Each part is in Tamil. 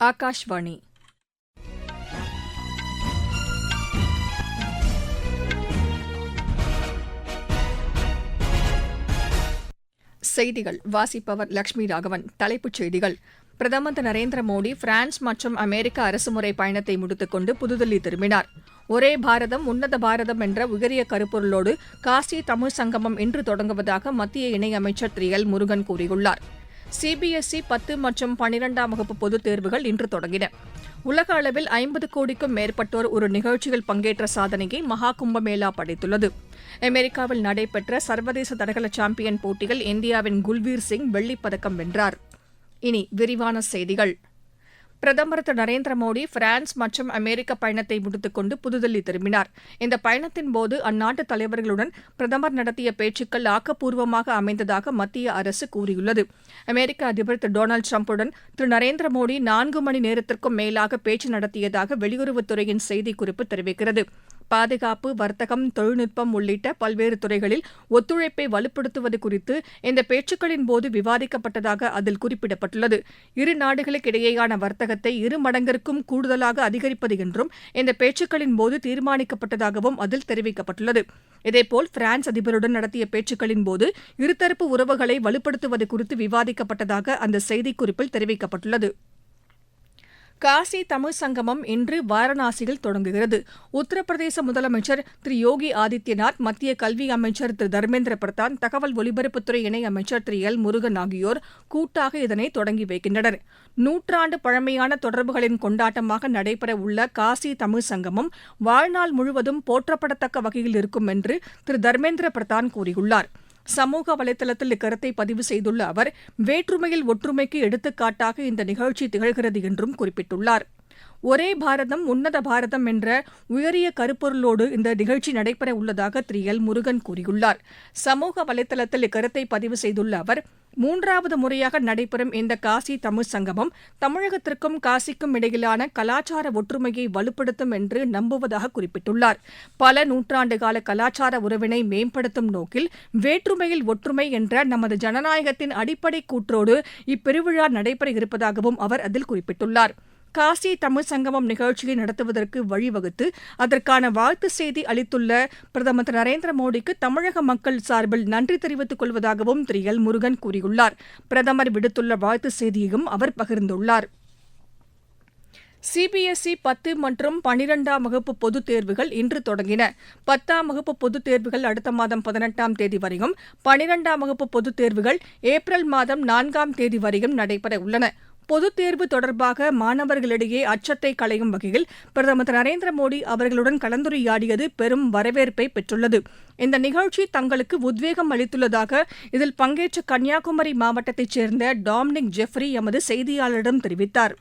ஆகாஷ்வாணி செய்திகள். வாசிப்பவர் லட்சுமி ராகவன். தலைப்புச் செய்திகள். பிரதமர் திரு நரேந்திர மோடி பிரான்ஸ் மற்றும் அமெரிக்க அரசுமுறை பயணத்தை முடித்துக்கொண்டு புதுதில்லி திரும்பினார். ஒரே பாரதம் உன்னத பாரதம் என்ற உயரிய கருப்பொருளோடு காசி தமிழ் சங்கமம் இன்று தொடங்குவதாக மத்திய இணையமைச்சர் திரு எல் முருகன் கூறியுள்ளார். சிபிஎஸ்இ பத்து மற்றும் பனிரெண்டாம் வகுப்பு பொதுத் தேர்வுகள் இன்று தொடங்கின. உலக அளவில் ஐம்பது கோடிக்கும் மேற்பட்டோர் ஒரு நிகழ்ச்சியில் பங்கேற்ற சாதனையை மகா கும்பமேளா படைத்துள்ளது. அமெரிக்காவில் நடைபெற்ற சர்வதேச தடகள சாம்பியன் போட்டியில் இந்தியாவின் குல்வீர் சிங் வெள்ளிப்பதக்கம் வென்றார். இனி விரிவான செய்திகள். பிரதமர் திரு நரேந்திர மோடி பிரான்ஸ் மற்றும் அமெரிக்க பயணத்தை முடித்துக் கொண்டு புதுதில்லி திரும்பினார். இந்த பயணத்தின் போது அந்நாட்டு தலைவர்களுடன் பிரதமர் நடத்திய பேச்சுக்கள் ஆக்கப்பூர்வமாக அமைந்ததாக மத்திய அரசு கூறியுள்ளது. அமெரிக்க அதிபர் திரு டொனால்டு டிரம்புடன் திரு நரேந்திர மோடி நான்கு மணி நேரத்திற்கும் மேலாக பேச்சு நடத்தியதாக வெளியுறவுத்துறையின் செய்திக்குறிப்பு தெரிவிக்கிறது. பாதுகாப்பு வர்த்தகம் தொழில்நுட்பம் உள்ளிட்ட பல்வேறு துறைகளில் ஒத்துழைப்பை வலுப்படுத்துவது குறித்து இந்த பேச்சுக்களின் போது விவாதிக்கப்பட்டதாக அதில் குறிப்பிடப்பட்டுள்ளது. இரு நாடுகளுக்கிடையேயான வர்த்தகத்தை இரு மடங்கிற்கும் கூடுதலாக அதிகரிப்பது என்றும் இந்த பேச்சுக்களின் போது தீர்மானிக்கப்பட்டதாகவும் அதில் தெரிவிக்கப்பட்டுள்ளது. இதேபோல் பிரான்ஸ் அதிபருடன் நடத்திய பேச்சுக்களின் போது இருதரப்பு உறவுகளை வலுப்படுத்துவது குறித்து விவாதிக்கப்பட்டதாக அந்த செய்திக்குறிப்பில் தெரிவிக்கப்பட்டுள்ளது. காசி தமிழ் சங்கமம் இன்று வாரணாசியில் தொடங்குகிறது. உத்தரப்பிரதேச முதலமைச்சர் திரு யோகி ஆதித்யநாத் மத்திய கல்வி அமைச்சர் திரு தர்மேந்திர பிரதான் தகவல் ஒலிபரப்புத்துறை இணையமைச்சர் திரு எல் முருகன் ஆகியோர் கூட்டாக இதனை தொடங்கி வைக்கின்றனர். நூற்றாண்டு பழமையான தொடர்புகளின் கொண்டாட்டமாக நடைபெற உள்ள காசி தமிழ் சங்கமம் வாழ்நாள் முழுவதும் போற்றப்படத்தக்க வகையில் இருக்கும் என்று திரு தர்மேந்திர பிரதான் கூறியுள்ளார். சமூக வலைதளத்தில் இக்கருத்தை பதிவு செய்துள்ள அவர் வேற்றுமையில் ஒற்றுமைக்கு எடுத்துக்காட்டாக இந்த நிகழ்ச்சி திகழ்கிறது என்றும் குறிப்பிட்டுள்ளார். ஒரே பாரதம் உன்னத பாரதம் என்ற உயரிய கருப்பொருளோடு இந்த நிகழ்ச்சி நடைபெற உள்ளதாக திரு எல். முருகன் கூறியுள்ளார். சமூக வலைதளத்தில் இக்கருத்தை பதிவு செய்துள்ள அவர் மூன்றாவது முறையாக நடைபெறும் இந்த காசி தமிழ் சங்கமம் தமிழகத்திற்கும் காசிக்கும் இடையிலான கலாச்சார ஒற்றுமையை வலுப்படுத்தும் என்று நம்புவதாக குறிப்பிட்டுள்ளார். பல நூற்றாண்டு கால கலாச்சார உறவினை மேம்படுத்தும் நோக்கில் வேற்றுமையில் ஒற்றுமை என்ற நமது ஜனநாயகத்தின் அடிப்படை கூற்றோடு இப்பெருவிழா நடைபெற இருப்பதாகவும் அவர் அதில் குறிப்பிட்டுள்ளார். காசி தமிழ் சங்கமம் நிகழ்ச்சியை நடத்துவதற்கு வழிவகுத்து அதற்கான வாழ்த்து செய்தி அளித்துள்ள பிரதமர் திரு நரேந்திர மோடிக்கு தமிழக மக்கள் சார்பில் நன்றி தெரிவித்துக் கொள்வதாகவும் திரு எல் முருகன் கூறியுள்ளார். பிரதமர் விடுத்துள்ள வாழ்த்து செய்தியையும் அவர் பகிர்ந்துள்ளார். சிபிஎஸ்இ பத்து மற்றும் பனிரெண்டாம் வகுப்பு பொதுத் தேர்வுகள் இன்று தொடங்கின. பத்தாம் வகுப்பு பொதுத் தேர்வுகள் அடுத்த மாதம் பதினெட்டாம் தேதி வரையும் பனிரெண்டாம் வகுப்பு பொதுத் தேர்வுகள் ஏப்ரல் மாதம் நான்காம் தேதி வரையும் நடைபெற உள்ளன. பொதுத் தேர்வு தொடர்பாக மாணவர்களிடையே அச்சத்தை களையும் வகையில் பிரதமர் திரு நரேந்திர மோடி அவர்களுடன் கலந்துரையாடியது பெரும் வரவேற்பை பெற்றுள்ளது. இந்த நிகழ்ச்சி தங்களுக்கு உத்வேகம் அளித்துள்ளதாக இதில் பங்கேற்ற கன்னியாகுமரி மாவட்டத்தைச் சேர்ந்த டாம்னிக் ஜெஃப்ரி எமது செய்தியாளரிடம் தெரிவித்தார்.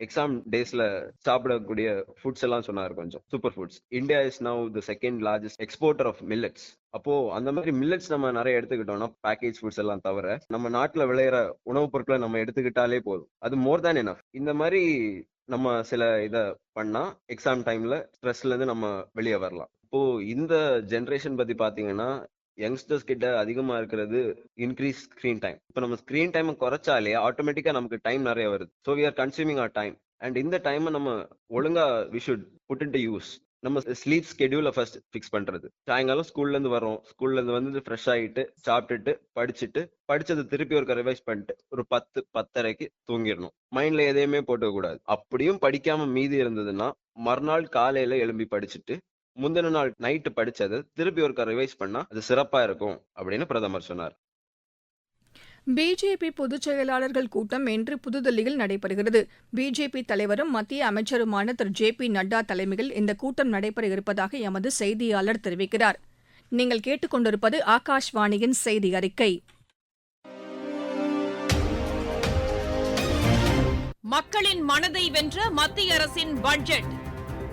எக்ஸாம் டேஸ்ல சாப்பிடக்கூடிய ஃபுட்ஸ் எல்லாம் சொன்னார் கொஞ்சம். Super foods India is now the second largest exporter of millets அப்போ அந்த மாதிரி மில்லட்ஸ் நம்ம நிறைய எடுத்துக்கிட்டோம்னா பேக்கேஜ் ஃபுட்ஸ் எல்லாம் தவிர நம்ம நாட்டுல விளையிற உணவுப் பொருட்களை நம்ம எடுத்துக்கிட்டாலே போதும். அது மோர் தேன் எனஃப் இந்த மாதிரி நம்ம சில இதை பண்ணா எக்ஸாம் டைம்ல ஸ்ட்ரெஸ்ல இருந்து நம்ம வெளியே வரலாம். இப்போ இந்த ஜென்ரேஷன் பத்தி பாத்தீங்கன்னா யங்ஸ்டர்ஸ் கிட்ட அதிகமா இருக்கிறது இன்க்ரீஸ் ஸ்கிரீன் டைம் இப்போ நம்ம ஸ்கிரீன் டைம் குறைச்சாலே ஆட்டோமேட்டிக்கா நமக்கு டைம் நிறைய வருது. So we are consuming our time and இந்த டைமை நம்ம ஒழுங்கா we should put into use நம்ம ஸ்லீப் ஸ்கெடியூல ஃபர்ஸ்ட் ஃபிக்ஸ் பண்றது. சாயங்காலம் ஸ்கூல்ல இருந்து வரோம் ஸ்கூல்ல இருந்து வந்து ஃப்ரெஷ் ஆகிட்டு சாப்பிட்டுட்டு படிச்சுட்டு படிச்சது திருப்பி ஒரு ரிவைஸ் பண்ணிட்டு ஒரு பத்து பத்தரைக்கு தூங்கிடணும். மைண்ட்ல எதையுமே போட்டுக்க கூடாது. அப்படியும் படிக்காம மீதி இருந்ததுன்னா மறுநாள் காலையில எழும்பி படிச்சுட்டு முந்தின நாள் நைட்டு படிச்சது திருப்பி ஒருக்கா ரிவைஸ் பண்ணா அது சிறப்பா இருக்கும் அப்படின்னு பிரதமர் சொன்னார். பிஜேபி பொதுச் செயலாளர்கள் கூட்டம் இன்று புதுதில்லியில் நடைபெறுகிறது. பிஜேபி தலைவரும் மத்திய அமைச்சருமான திரு ஜே பி நட்டா தலைமையில் இந்த கூட்டம் நடைபெற இருப்பதாக எமது செய்தியாளர் தெரிவிக்கிறார். நீங்கள் கேட்டுக்கொண்டிருப்பது ஆகாஷ்வாணியின் செய்தி அறிக்கை. மக்களின் மனதை வென்ற மத்திய அரசின் பட்ஜெட்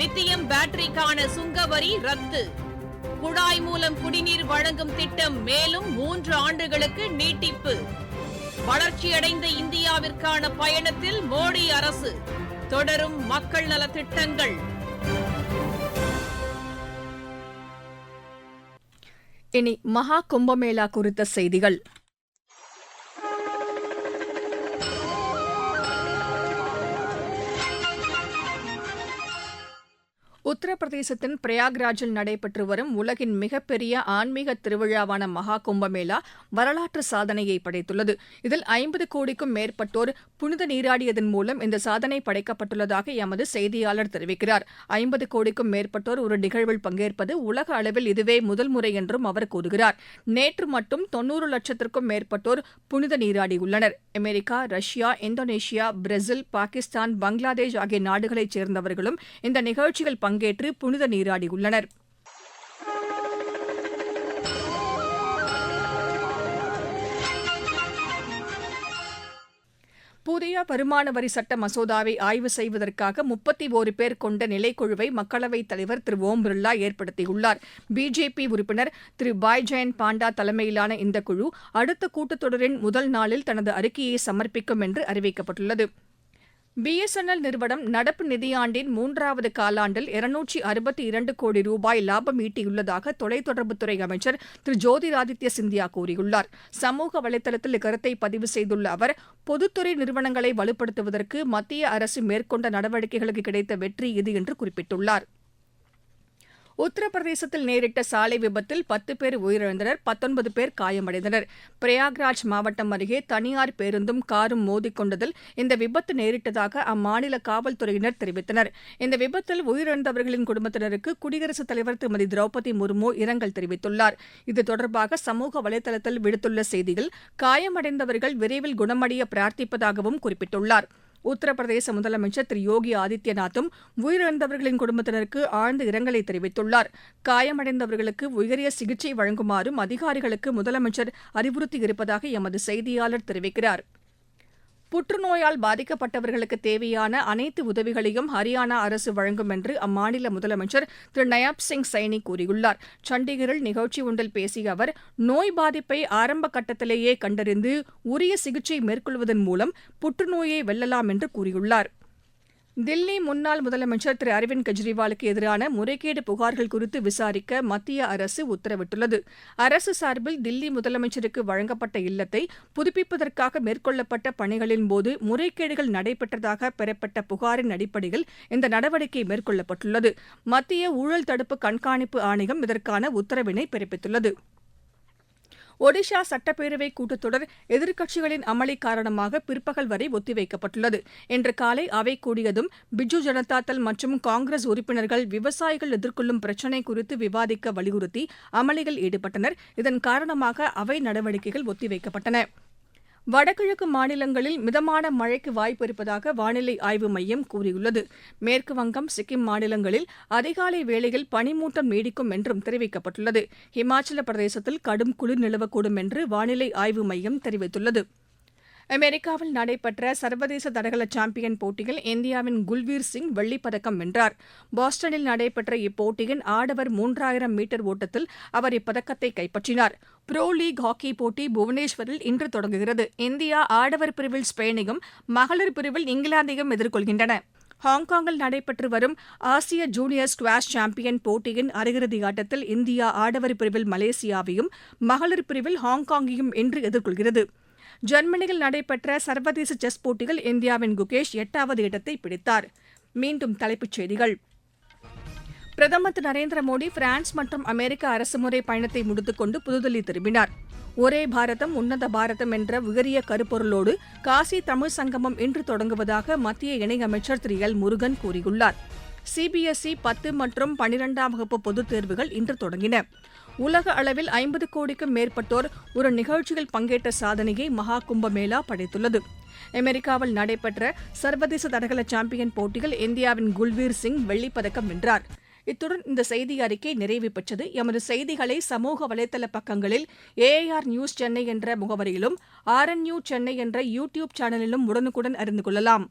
லித்தியம் பேட்டரிக்கான சுங்க வரி ரத்து. குழாய் மூலம் குடிநீர் வழங்கும் திட்டம் மேலும் மூன்று ஆண்டுகளுக்கு நீட்டிப்பு. வளர்ச்சியடைந்த இந்தியாவிற்கான பயணத்தில் மோடி அரசு. தொடரும் மக்கள் நல திட்டங்கள். இனி மகா கும்பமேளா குறித்த செய்திகள். உத்தரப்பிரதேசத்தின் பிரயாக்ராஜில் நடைபெற்று வரும் உலகின் மிகப்பெரிய ஆன்மீக திருவிழாவான மகா கும்பமேளா வரலாற்று சாதனையை படைத்துள்ளது. இதில் ஐம்பது கோடிக்கும் மேற்பட்டோர் புனித நீராடியதன் மூலம் இந்த சாதனை படைக்கப்பட்டுள்ளதாக எமது செய்தியாளர் தெரிவிக்கிறார். ஐம்பது கோடிக்கும் மேற்பட்டோர் ஒரு நிகழ்வில் பங்கேற்பது உலக அளவில் இதுவே முதல் முறை என்றும் அவர் கூறுகிறார். நேற்று மட்டும் தொன்னூறு லட்சத்திற்கும் மேற்பட்டோர் புனித நீராடியுள்ளனர் America Russia Indonesia Brazil Pakistan Bangladesh ஆகிய நாடுகளைச் சேர்ந்தவர்களும் இந்த நிகழ்ச்சியில் பங்கேற்று புனித நீராடியுள்ளனர். புதிய வருமான வரி சட்ட மசோதாவை ஆய்வு செய்வதற்காக முப்பத்தி ஒரு பேர் கொண்ட நிலைக்குழுவை மக்களவைத் தலைவர் திரு ஓம் பிர்லா ஏற்படுத்தியுள்ளார். பிஜேபி உறுப்பினர் திரு பாய்ஜெயந்த் பாண்டா தலைமையிலான இந்த குழு அடுத்த கூட்டத்தொடரின் முதல் நாளில் தனது அறிக்கையை சமர்ப்பிக்கும் என்று அறிவிக்கப்பட்டுள்ளது. பிஎஸ்என்எல் நிறுவனம் நடப்பு நிதியாண்டின் மூன்றாவது காலாண்டில் இருநூற்றி அறுபத்தி இரண்டு கோடி ரூபாய் லாபம் ஈட்டியுள்ளதாக தொலைத்தொடர்புத்துறை அமைச்சர் திரு ஜோதிராதித்ய சிந்தியா கூறியுள்ளார். சமூக வலைதளத்தில் இக்கருத்தை பதிவு செய்துள்ள அவர் பொதுத்துறை நிறுவனங்களை வலுப்படுத்துவதற்கு மத்திய அரசு மேற்கொண்ட நடவடிக்கைகளுக்கு கிடைத்த வெற்றி இது என்று குறிப்பிட்டுள்ளார். உத்தரப்பிரதேசத்தில் நேரிட்ட சாலை விபத்தில் பத்து பேர் உயிரிழந்தனர் பத்தொன்பது பேர் காயமடைந்தனர். பிரயாக்ராஜ் மாவட்டம் அருகே தனியார் பேருந்தும் காரும் மோதிக்கொண்டதில் இந்த விபத்து நேரிட்டதாக அம்மாநில காவல்துறையினர் தெரிவித்தனர். இந்த விபத்தில் உயிரிழந்தவர்களின் குடும்பத்தினருக்கு குடியரசுத் தலைவர் திருமதி திரௌபதி முர்மு இரங்கல் தெரிவித்துள்ளார். இது தொடர்பாக சமூக வலைதளத்தில் விடுத்துள்ள செய்தியில் காயமடைந்தவர்கள் விரைவில் குணமடைய பிரார்த்திப்பதாகவும் குறிப்பிட்டுள்ளார். உத்தரப்பிரதேச முதலமைச்சர் திரு யோகி ஆதித்யநாத்தும் உயிரிழந்தவர்களின் குடும்பத்தினருக்கு ஆழ்ந்த இரங்கலை தெரிவித்துள்ளார். காயமடைந்தவர்களுக்கு உயரிய சிகிச்சை வழங்குமாறும் அதிகாரிகளுக்கு முதலமைச்சர் அறிவுறுத்தியிருப்பதாக எமது செய்தியாளர் தெரிவிக்கிறார். புற்றுநோயால் பாதிக்கப்பட்டவர்களுக்கு தேவையான அனைத்து உதவிகளையும் ஹரியானா அரசு வழங்கும் என்று அம்மாநில முதலமைச்சர் திரு நயாப் சிங் சைனி கூறியுள்ளார். சண்டிகரில் நிகழ்ச்சி ஒன்றில் பேசிய அவர் நோய் பாதிப்பை ஆரம்ப கட்டத்திலேயே கண்டறிந்து உரிய சிகிச்சை மேற்கொள்வதன் மூலம் புற்றுநோயை வெல்லலாம் என்று கூறியுள்ளார். தில்லி முன்னாள் முதலமைச்சர் திரு அரவிந்த் கெஜ்ரிவாலுக்கு எதிரான முறைகேடு புகார்கள் குறித்து விசாரிக்க மத்திய அரசு உத்தரவிட்டுள்ளது. அரசு சார்பில் தில்லி முதலமைச்சருக்கு வழங்கப்பட்ட இல்லத்தை புதுப்பிப்பதற்காக மேற்கொள்ளப்பட்ட பணிகளின்போது முறைகேடுகள் நடைபெற்றதாக பெறப்பட்ட புகாரின் அடிப்படையில் இந்த நடவடிக்கை மேற்கொள்ளப்பட்டுள்ளது. மத்திய ஊழல் தடுப்பு கண்காணிப்பு ஆணையம் இதற்கான உத்தரவினை பிறப்பித்துள்ளது. ஒடிஷா சட்டப்பேரவை கூட்டத்தொடர் எதிர்க்கட்சிகளின் அமளி காரணமாக பிற்பகல் வரை ஒத்திவைக்கப்பட்டுள்ளது. இன்று காலை அவை கூடியதும் பிஜு ஜனதாதள் மற்றும் காங்கிரஸ் உறுப்பினர்கள் விவசாயிகள் எதிர்கொள்ளும் பிரச்சினை குறித்து விவாதிக்க வலியுறுத்தி அமளியில் ஈடுபட்டனர். இதன் காரணமாக அவை நடவடிக்கைகள் ஒத்திவைக்கப்பட்டன. வடகிழக்கு மாநிலங்களில் மிதமான மழைக்கு வாய்ப்பு இருப்பதாக வானிலை ஆய்வு மையம் கூறியுள்ளது. மேற்குவங்கம் சிக்கிம் மாநிலங்களில் அதிகாலை வேளையில் பனிமூட்டம் நீடிக்கும் என்றும் தெரிவிக்கப்பட்டுள்ளது. இமாச்சல பிரதேசத்தில் கடும் குளிர் நிலவக்கூடும் என்று வானிலை ஆய்வு மையம் தெரிவித்துள்ளது. அமெரிக்காவில் நடைபெற்ற சர்வதேச தடகள சாம்பியன் போட்டியில் இந்தியாவின் குல்வீர் சிங் வெள்ளிப்பதக்கம் வென்றார். பாஸ்டனில் நடைபெற்ற இப்போட்டியின் ஆடவர் மூன்றாயிரம் மீட்டர் ஓட்டத்தில் அவர் இப்பதக்கத்தை கைப்பற்றினார். புரோ லீக் ஹாக்கி போட்டி புவனேஸ்வரில் இன்று தொடங்குகிறது. இந்தியா ஆடவர் பிரிவில் ஸ்பெயினையும் மகளிர் பிரிவில் இங்கிலாந்தையும் எதிர்கொள்கின்றன. ஹாங்காங்கில் நடைபெற்று வரும் ஆசிய ஜூனியர் ஸ்குவாஷ் சாம்பியன் போட்டியின் அரையிறுதி ஆட்டத்தில் இந்தியா ஆடவர் பிரிவில் மலேசியாவையும் மகளிர் பிரிவில் ஹாங்காங்கையும் இன்று எதிர்கொள்கிறது. ஜெர்மனியில் நடைபெற்ற சர்வதேச செஸ் போட்டியில் இந்தியாவின் குகேஷ் எட்டாவது இடத்தை பிடித்தார். மீண்டும் தலைப்புச் செய்திகள். பிரதமர் திரு நரேந்திர மோடி பிரான்ஸ் மற்றும் அமெரிக்க அரசுமுறை பயணத்தை முடித்துக்கொண்டு புதுதில்லி திரும்பினார். ஒரே பாரதம் உன்னத பாரதம் என்ற உயரிய கருப்பொருளோடு காசி தமிழ் சங்கமம் இன்று தொடங்குவதாக மத்திய இணையமைச்சர் திரு எல் முருகன் கூறியுள்ளார். சிபிஎஸ்இ பத்து மற்றும் பனிரெண்டாம் வகுப்பு பொதுத் தேர்வுகள் இன்று தொடங்கின. உலக அளவில் ஐம்பது கோடிக்கும் மேற்பட்டோர் ஒரு நிகழ்ச்சியில் பங்கேற்ற சாதனையை மகா கும்பமேளா படைத்துள்ளது. அமெரிக்காவில் நடைபெற்ற சர்வதேச தடகள சாம்பியன் போட்டியில் இந்தியாவின் குல்வீர் சிங் வெள்ளிப்பதக்கம் வென்றார். இத்துடன் இந்த செய்தி அறிக்கை நிறைவு பெற்றது. எமது செய்திகளை சமூக வலைதள பக்கங்களில் ஏஐஆர் நியூஸ் சென்னை என்ற முகவரியிலும் ஆர்என்யூ சென்னை என்ற யூ டியூப் சேனலிலும் உடனுக்குடன் அறிந்து கொள்ளலாம்.